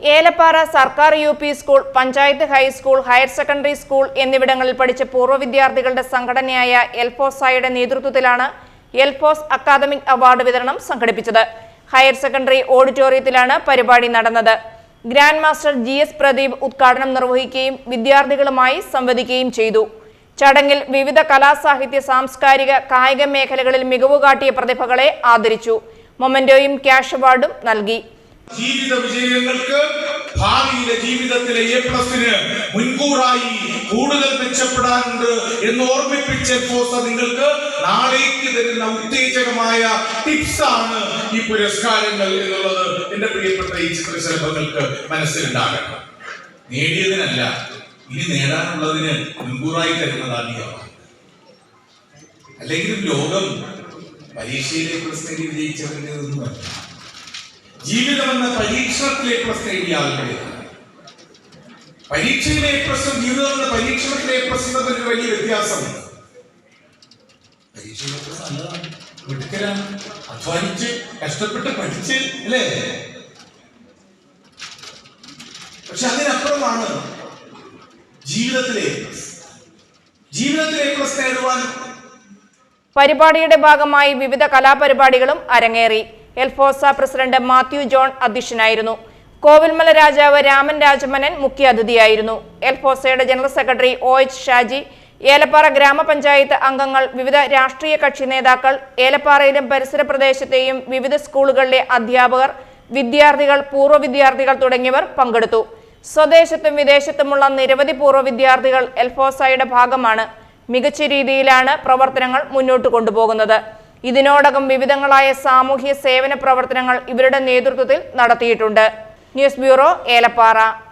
ഏലപ്പാറ സർക്കാർ U P school panchayat high school higher secondary school എന്നിവിടങ്ങളിൽ പഠിച്ച പൂർവ വിദ്യാർത്ഥികളുടെ സംഘടനയായ എൽഫോസായുടെ നേതൃത്വത്തിലാണ് എൽഫോസ് അക്കാദമിക് അവാർഡ് വിതരണം സംഘടിപ്പിച്ചത്. ഹയർ സെക്കൻഡറി ഓഡിറ്റോറിയത്തിലാണ് പരിപാടി നടന്നത്. Grand master G S Pradeep ഉദ്ഘാടനം നിർവഹിക്കുകയും വിദ്യാർത്ഥികളുമായി സംവദിക്കുകയും ചെയ്തു. ചടങ്ങിൽ വിവിധ കലാസാഹിത്യ സാംസ്കാരിക കായിക മേഖലകളിൽ മികവ് കാട്ടിയ പ്രതിഭകളെ ആദരിച്ചു. മൊമെന്റോയും ക്യാഷ് അവാർഡും നൽകി. ജീവിത വിജയങ്ങൾക്ക് ഭാവിയിലെ ജീവിതത്തിലെ എ പ്ലസിന് മുൻകൂറായി കൂടുതൽ മെച്ചപ്പെടാനുണ്ട് എന്ന് ഓർമ്മിപ്പിച്ച ഫോസ നിങ്ങൾക്ക് നാളേക്ക് തരുന്ന ഉത്തേജകമായ ടിപ്സ് ആണ് ഈ പുരസ്കാരങ്ങൾ എന്നുള്ളത് എന്റെ പ്രിയപ്പെട്ട ഈ ചിത്രശലഭങ്ങൾക്ക് മനസ്സിലുണ്ടാകണം നേടിയതിനല്ല ഇനി നേടാനുള്ളതിന് മുൻകൂറായി തരുന്നതാണ് ഈ അല്ലെങ്കിലും ലോകം പരീക്ഷയിലെ പ്രശ്നം വിജയിച്ചവരുടേതൊന്നുമല്ല. ജീവിതം എന്ന പരീക്ഷണത്തിലെ പ്രശ്നം നേടിയ ആളുകളെയാണ് പരീക്ഷയിലെ പ്രശ്നം ജീവിതം എന്ന പരീക്ഷണത്തിലെ പ്രശ്നം ഒരു വലിയ വ്യത്യാസമുണ്ട് പരീക്ഷയിലെ മിടുക്കരാണ് അധ്വാനിച്ച് കഷ്ടപ്പെട്ട് പഠിച്ച് അല്ലേ? പക്ഷെ അതിനപ്പുറമാണ് ജീവിതത്തിലെ ജീവിതത്തിലെ പ്രശ്നം നേടുവാൻ പരിപാടിയുടെ ഭാഗമായി വിവിധ കലാപരിപാടികളും അരങ്ങേറി. എൽഫോസ പ്രസിഡന്റ് മാത്യു ജോൺ അധ്യക്ഷനായിരുന്നു. കോവിൽമല രാജാവ് രാമൻ രാജമനൻ മുഖ്യാതിഥിയായിരുന്നു എൽഫോസയുടെ general secretary O H Shaji Elappara ഗ്രാമപഞ്ചായത്ത് അംഗങ്ങൾ വിവിധ രാഷ്ട്രീയ കക്ഷി നേതാക്കൾ ഏലപ്പാറയിലും പരിസര പ്രദേശത്തെയും വിവിധ സ്കൂളുകളിലെ അധ്യാപകർ വിദ്യാർത്ഥികൾ പൂർവ വിദ്യാർത്ഥികൾ തുടങ്ങിയവർ പങ്കെടുത്തു. സ്വദേശത്തും വിദേശത്തുമുള്ള നിരവധി പൂർവ വിദ്യാർത്ഥികൾ എൽഫോസയുടെ ഭാഗമാണ്. മികച്ച രീതിയിലാണ് പ്രവർത്തനങ്ങൾ മുന്നോട്ട് കൊണ്ടുപോകുന്നത്. ഇതിനോടകം വിവിധങ്ങളായ സാമൂഹ്യ സേവന പ്രവർത്തനങ്ങൾ ഇവരുടെ നേതൃത്വത്തിൽ നടത്തിയിട്ടുണ്ട്. News bureau Elappara.